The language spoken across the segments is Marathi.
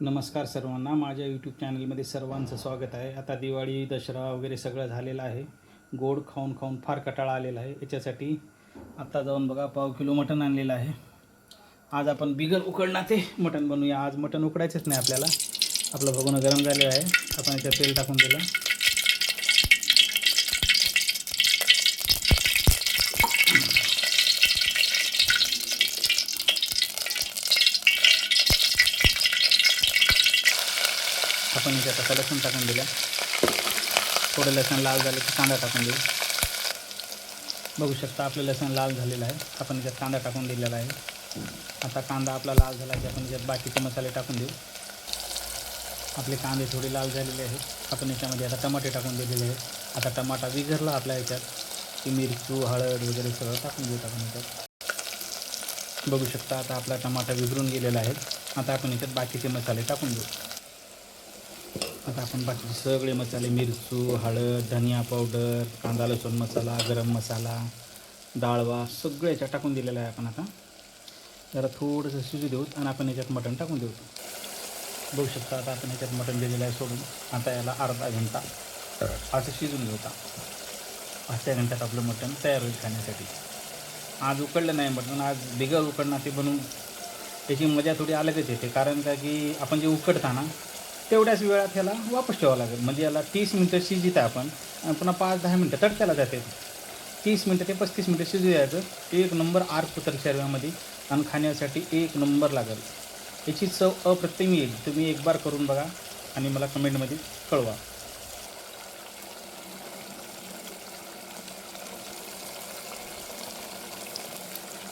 नमस्कार सर्वांना. माझ्या यूट्यूब चॅनलमध्ये सर्वांचं स्वागत आहे. आता दिवाळी दसरा वगैरे सगळं झालेलं आहे. गोड खाऊन खाऊन फार कटाळा आलेला आहे. याच्यासाठी आत्ता जाऊन बघा पाव किलो मटण आणलेलं आहे. आज आपण बिगर उकडणार ते मटण बनवूया. आज मटण उकडायचंच नाही आपल्याला. आपलं भगवणं गरम झालेलं आहे. आपण याच्यात तेल टाकून दिलं. आपण याच्यात आता लसूण टाकून दिलं. थोडं लसण लाल झालं की कांदा टाकून देऊ. बघू शकता आपलं लसण लाल झालेलं आहे. आपण याच्यात कांदा टाकून दिलेला आहे. आता कांदा आपला लाल झाला की आपण याच्यात बाकीचे मसाले टाकून देऊ. आपले कांदे थोडे लाल झालेले आहेत. आपण याच्यामध्ये आता टमाटे टाकून दिलेले आहेत. आता टमाटा विझरला आपल्या याच्यात. की मिरचू हळद वगैरे सगळं टाकून देऊ आपण याच्यात बघू शकता आता आपला टमाटा विझरून गेलेला आहे. आता आपण याच्यात बाकीचे मसाले टाकून देऊ. आता आपण बाकीचे सगळे मसाले मिरचू हळद धनिया पावडर कांदा लसूण मसाला गरम मसाला डाळवा सगळं याच्यात टाकून दिलेलं आहे आपण आता. जरा थोडंसं शिजू देऊ आणि आपण याच्यात मटण टाकून देऊ बघू शकता आता आपण याच्यात मटण दिलेलं आहे सोडून. आता याला अर्धा घंटा असं शिजून घेऊ आता पाच घंट्यात आपलं मटण तयार होईल खाण्यासाठी. आज उकडलं नाही मटण आज बिगर उकडणार ते बनवून त्याची मजा थोडी अलगच येते. कारण का की आपण जे उकडता ना तेवढ्याच वेळात ह्याला वापस ठेवावं लागेल. म्हणजे याला तीस मिनटं शिजित आहे आपण. आणि पुन्हा पाच दहा मिनटं तडक्याला जाते. तीस मिनटं ते पस्तीस मिनटं शिजू द्यायचं एक नंबर आर्क उतर शरीरामध्ये आणि खाण्यासाठी एक नंबर लागेल. याची चव अप्रतिम येईल. तुम्ही एक बार करून बघा आणि मला कमेंटमध्ये कळवा.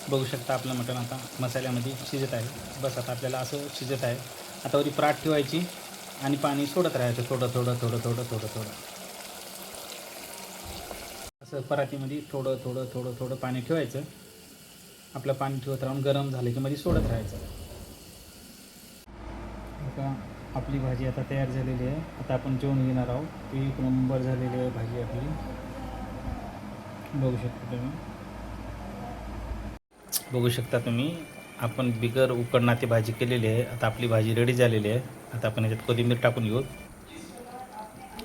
बघू शकता आपलं मटण आता मसाल्यामध्ये शिजत आहे. बस आता आपल्याला असं शिजत आहे. आता वरी पराठ ठेवायची. आणि पाणी सोडत राहायचं थोडं थोडं थोडं थोडं थोडं थोडं असं पराठीमध्ये थोडं थोडं थोडं थोडं पाणी ठेवायचं. आपलं पाणी ठेवत राहून गरम झालं की मध्ये सोडत राहायचं. आता आपली भाजी आता तयार झालेली आहे. आता आपण जेवण घेणार आहोत. एक नंबर झालेली आहे भाजी आपली. बघू शकता तुम्ही. बघू शकता तुम्ही. आपण बिगर उकडणाती भाजी केलेली आहे. आता आपली भाजी रेडी झालेली आहे. आता आपण याच्यात कोथिंबीर टाकून घेऊ.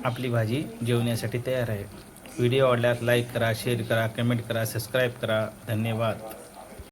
आपली भाजी जेवण्यासाठी तयार आहे. व्हिडिओ आवडल्यास लाईक करा शेअर करा कमेंट करा सबस्क्राईब करा. धन्यवाद.